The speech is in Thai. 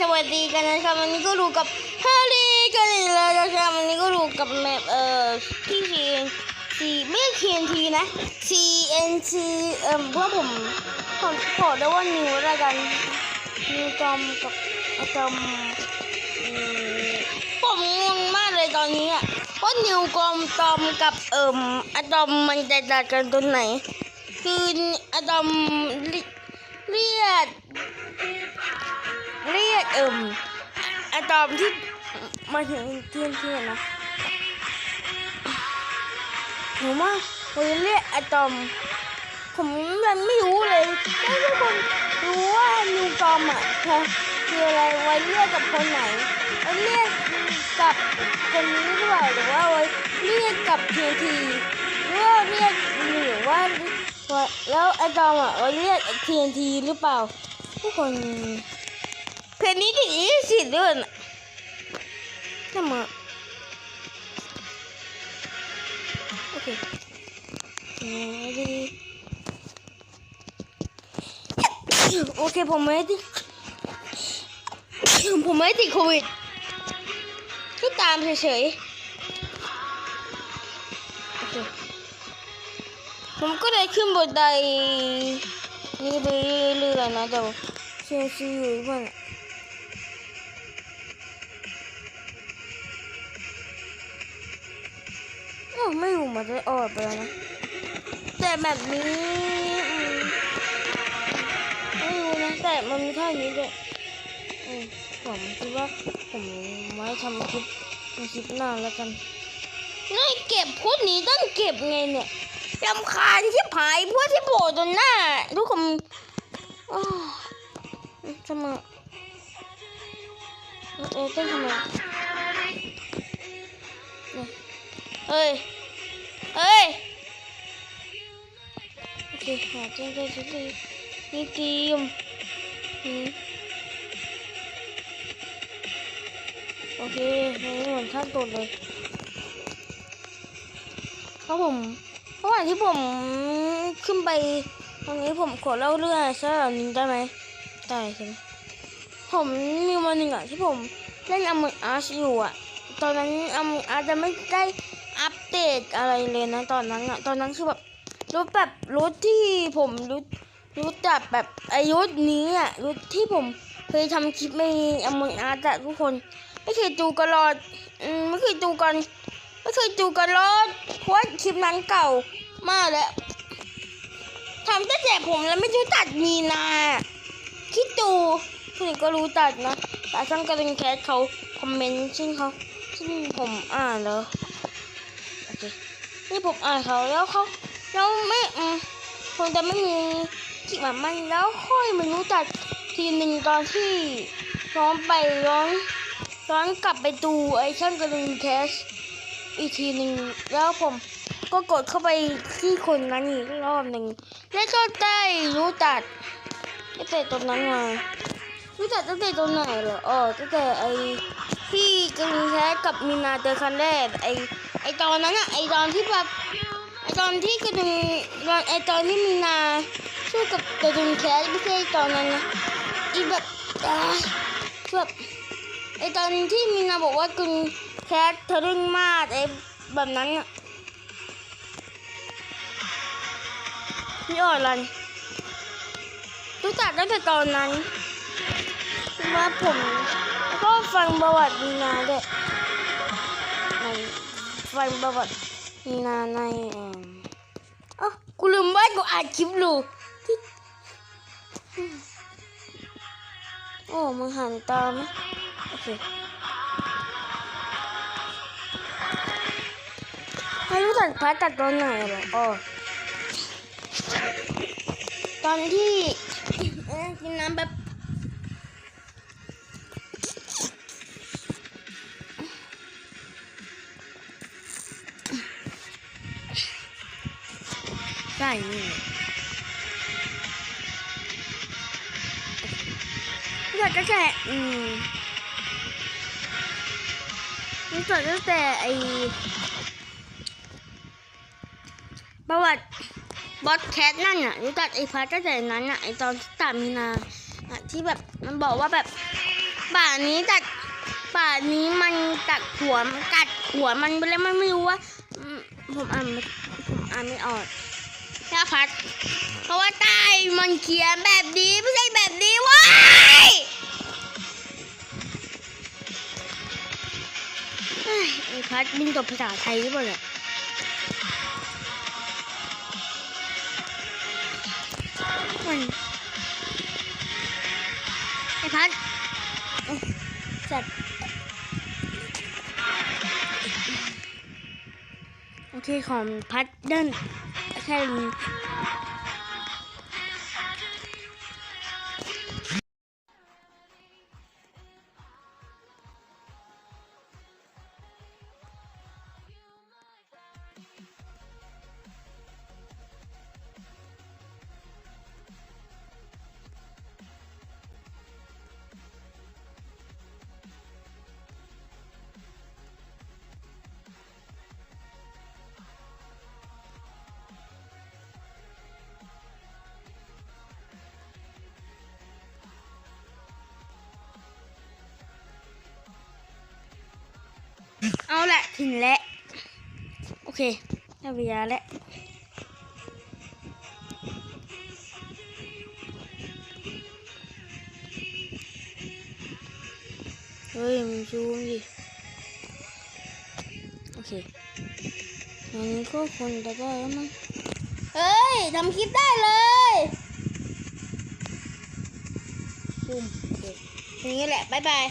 สวัสดีกันนะครับวันนี้ก็ดูกับฮารีกันอีกแล้วนะครับวันนี้ก็ดูกับแมปเอ่อที่ทียนทีไม่เคียนทีนะ CNC เอ่อเพราะผมผมขอได้ว่านิวแล้วกันนิวจอมกับอะตอมผมงงมากเลยตอนนี้อะว่านิวกอมตอมกับเอ่มอะตอมมันจะตัดกันตรงไหน คืออะตอมเรีเรียก เรียกเอิ่มอตอมที่มาถึงเที่ยงเที่ยงนะผมว่าผมเรียกไอตอม ผมยังไม่รู้เลยให้ทุกคนรู้ว่านิวตอมอะคือคืออะไรไว้เรียกกับคนไหนไว้เรียกกับคนนี้หรือเปล่าหรือว่าไว้เรียกกับทีทีหรือว่าเรียกหรือว่าแล้วไอตอมอะไว้เรียกทีทีหรือเปล่าทุกคน เพลงนี้ถึงยี่สิบด้วยนะทำไมโอเคเฮ้ยโอเคผมไม่ติดผมไม่ติดโควิดแค่ตามเฉยๆผมก็เลยขึ้นบนไดนี่ไปเรื่อยๆนะแต่ว่าเชียร์ซีอยู่บ้าน ไม่อยู่มาจะออกไปแล้วนะแต่แบบนี้ไม่รู้นะแต่มันมีท่านี้ด้วยผมคิดว่าผมไว้ทำคลิปคลิปหน้าแล้วกันนี่เก็บพุทนี้ต้องเก็บไงเนี่ยรำคาญที่ผายพวกที่โผล่ตรงหน้าทุกคนอทำไมเออต้องทำไมเฮ้ย เฮ้ยโอเคหาเจ้าเจ้าเจ้นี่ทีมอืมโอเคนี่เหมือนขั้นตอนเลยครับผมระหว่างที่ผมขึ้นไปตรงนี้ผมขอเล่าเรื่องอะไรสักอย่างหนึงได้ไหมได้ใช่ไหมผมมีวันหนึ่งอะที่ผมเล่นอมอาร์ชอยู่อะตอนนั้นอมอาร์จะไม่ได้อัป เดตอะไรเลยนะตอนนั้นอะตอนนั้นคือแบบรถแบบรถที่ผมรู้รู้จักแบบอายุนี้อะรถที่ผมเคยทำคลิปในอมอาร์อะทุกคน ไม่เคยดูกันหรอกอืมไม่เคยดูกัน ไม่เคยดูกันหรอกเพราะคลิปนั้นเก่ามากแล้วทำตั้งแต่ผมแล้วไม่รู้จักมีนาคิดดูคนอื่นก็รู้จักนะแต่ช่างกระดิ่งแคสเขาคอมเมนต์ซึ่งเขาซึ่งผมอ่านแล้ว โอเคนี่ผมอ่านเขาแล้วเขาแล้วไม่อืมคงจะไม่มีคลิปแบบมันแล้วค่อยมารู้จักทีหนึ่งตอนที่ย้อนไปย้อนย้อนกลับไปดูไอ้ช่างกระดิ่งแคสอีกทีหนึ่งแล้วผมก็กดเข้าไปที่คนนั้นอีกรอบหนึ่งแล้วก็ได้รู้จักตั้งแต่ตอนนั้นมารู้จักตั้งแต่ตอนไหนเหรออ๋อตั้งแต่ไอที่กระดึงแท้กับมีนาเจอคันแรกไอ ไอตอนนั้นอะไอตอนที่แบบไอตอนที่กระดึงไอตอนที่มีนาสู้กับกระดึงแคสไม่ใช่ตอนนั้นนะอีแบบอ่าแบบไอตอนที่มีนาบอกว่ากึ่งแคสทะลึ่งมากไอแบบนั้นอะพี่อ่อนรันรู้จักตั้งแต่ตอนนั้นว่าผมก็ฟังประวัติมีนาด้วย ในฟังประวัติมีนาในเอ่ออ๋อกูลืมว่ากูอ่านคลิปลูที่โอ้มึงหันตามไหมโอเคไม่รู้จักพระตัดตอนไหนเหรออ๋อตอนที่เอ้ยกินน้ำแบบ นี่จักตั้งแต่อืมรู้จักตั้งแต่ไอประวัติบอสแคทนั่นน่ะรู้จักไอ้พาร์ตั้งแต่นั้นน่ะไอ้ตอนที่ตามมีนาะที่แบบมันบอกว่าแบบป่านี้ตัดป่านี้มันตัดหัวมันกัดหัวมันไปแล้วมันไม่รู้ว่าอืมผมอ่านผมอ่านไม่ออก นะพัดเพราะว่าใต้มันเขียนแบบนี้ไม่ใช่แบบนี้เว้ายเฮ้ยไอ้พัดมึงจบภาษาไทยหรือเปล่าเนี่ยมันไอ้พัดเอ้ยจัดโอเคของพัดเดิน แเอาแหละถึงแล้ว โอเคได้เวลาแล้วเฮ้ยมึงซูมดิ โอเคอย่างนี้ก็คนจะได้แล้วมั้งเฮ้ยทำคลิปได้เลยซูมโอเคอย่างนี้แหละ บ๊ายบาย